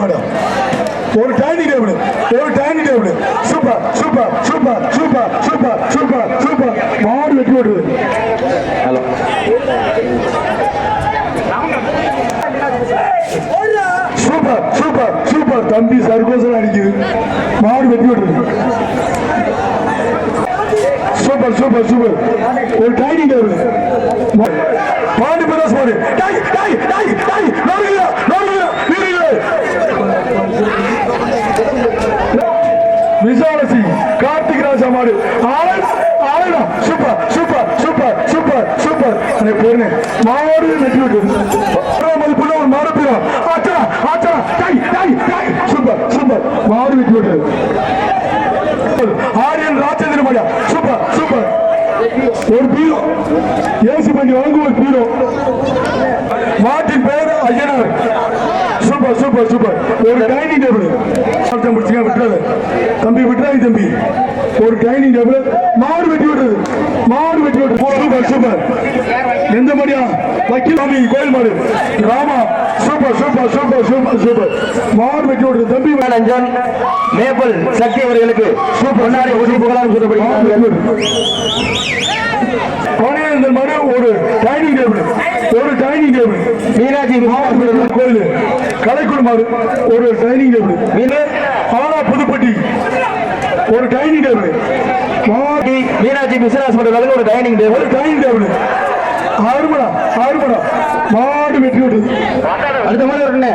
மாடம் ஒரு dining table ஒரு dining table super super super super super super super மாடு வெட்டி விடுறது. ஹலோ சூப்பர் சூப்பர் சூப்பர் தம்பி சர்க்கோசல் அடிக்குது. மாடு வெட்டி விடுறது. சூப்பர் சூப்பர் சூப்பர் ஒரு டைனிங் டேபிள் பாண்டி பிரதேஷ் மாடு டை டை டை டை நோடுங்க நோடுங்க வீரர்களே விசாலசி கார்த்திக் ராஜா மாடு super super super super super. எனக்கு மாடு வெட்டி விட்டு. மதிப்புள்ள ஒரு மாடு போயிடும் ஆச்சா ஆச்சா. டை டை டை. Super super. மாடு வெட்டி விட்டு. ஆரியன் ராஜேந்திர மாடியா சூப்பர் சூப்பர். ஒரு பீரோ. ஏசி பண்ணி வாங்கும் ஒரு பீரோ. மாட்டின் பெயர் ஐயனார் சூப்பர் சூப்பர் சூப்பர். ஒரு டைனிங் டேபிள். ஒருத்தன் பிடிச்சிங்க தம்பி விட்டுறாங்க தம்பி. ஒரு டைனிங் டேபிள் மாடு வெட்டி விட்டுறது மாடு வெட்டி விட்டு சூப்பர் சூப்பர். எந்த மாதிரியா வக்கீல் சாமி கோயில் மாடு. Rama super super super super super. மாடு வெட்டி விட்டுறது தம்பி ரஞ்சன் மேப்பல் சக்தி அவர்களுக்கு பொன்னாடி ஊசி புகழாரம் சொல்லப்படுகிறார்கள் கோணையானந்தர் மாதிரி ஒரு டைனிங் டேபிள் ஒரு டைனிங் டேபிள் மீனாட்சி மாவட்ட கோயில். கலைக்குள் மாடு. ஒரு டைனிங் டேபிள் மீன- ஆனா புதுப்பட்டி. ஒரு டைனிங் டேபிள் மாடி மீனாட்சி பிசினஸ் பண்றதுக்கு ஒரு டைனிங் டேபிள் ஒரு டைனிங் டேபிள் ஆறுமடா ஆறுமடா மாடு வெட்டி விட்டது அடுத்த மாதிரி இருக்குண்ணே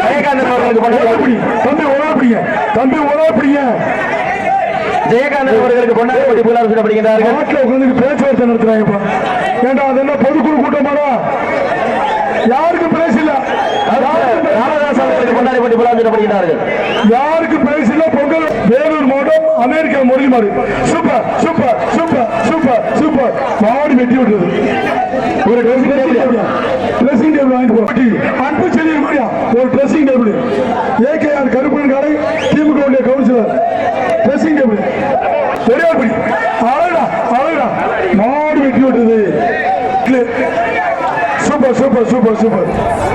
ஜெயகாந்தன் அவர்களுக்கு தம்பி உணவு பிடிங்க தம்பி உணவு பிடிங்க ஜெயகாந்தன் அவர்களுக்கு பொன்னாடி புகழாரம் சொல்லப்படுகிறார்கள் நாட்டில் உட்காந்து பேச்சுவார்த்தை நடத்துறாங்கப்பா. ஏண்டா அது என்ன பொதுக்குழு கூட்டமாடா யாருக்கு பிரைஸ் இல்ல யாருக்கு ராமதாஸ் பண்ணி பொன்னாடி யாருக்கு பிரைஸ் இல்ல பொங்கல் வேலூர் மாவட்டம் அமெரிக்கா முரளி மாடு super super super super super. மாடு வெட்டி விடுறது ஒரு ட்ரெஸ்ஸிங் டேபிள் ட்ரெஸ்ஸிங் டேபிள் வாங்கிட்டு போட்டி அன்பு செல்லிய முடியா ஒரு ட்ரெஸ்ஸிங் டேபிள் ஏகேஆர் கருப்பன் கடை திமுக உடைய கவுன்சிலர் ட்ரெஸ்ஸிங் டேபிள் பெரியார்படி அழகா அழகா. மாடு வெட்டி விட்டது சூப்பர் சூப்பர் சூப்பர் சூப்பர்.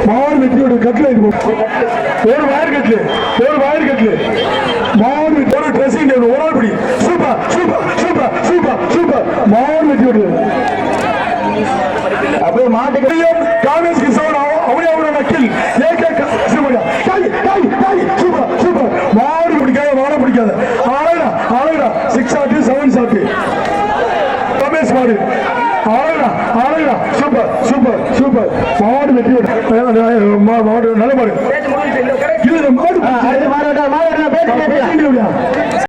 மாடு வெட்டி விட்டு கட்டில் இது ஒரு வயர் கட்டில் ஒரு வயர் கட்டில். மாடு வெட்டி- ஒரு ட்ரெஸ்ஸிங் டேபிள் ஒரு ஆள் படி. Super super super super super மாடு வெட்டி விட்டு அப்படியே மாட்டுக்கு காங்கிரஸ் கிசான் அவனே அவன நக்கில் ஏகே சூப்பர் டாய் டாய் டாய் சூப்பர் சூப்பர் மாடு பிடிக்காத மாடு பிடிக்காத. ஆளுடா ஆளுடா. சிக்ஸ் ஆட்டு செவன் சாட்டு ரமேஷ் மாடு. ஆளுடா ஆளுடா. சூப்பர் சூப்பர் சூப்பர் மாடு வெட்டி விடு. நல்ல மாடு. மாடு மாடு கேட்கலாம். பேசுங்க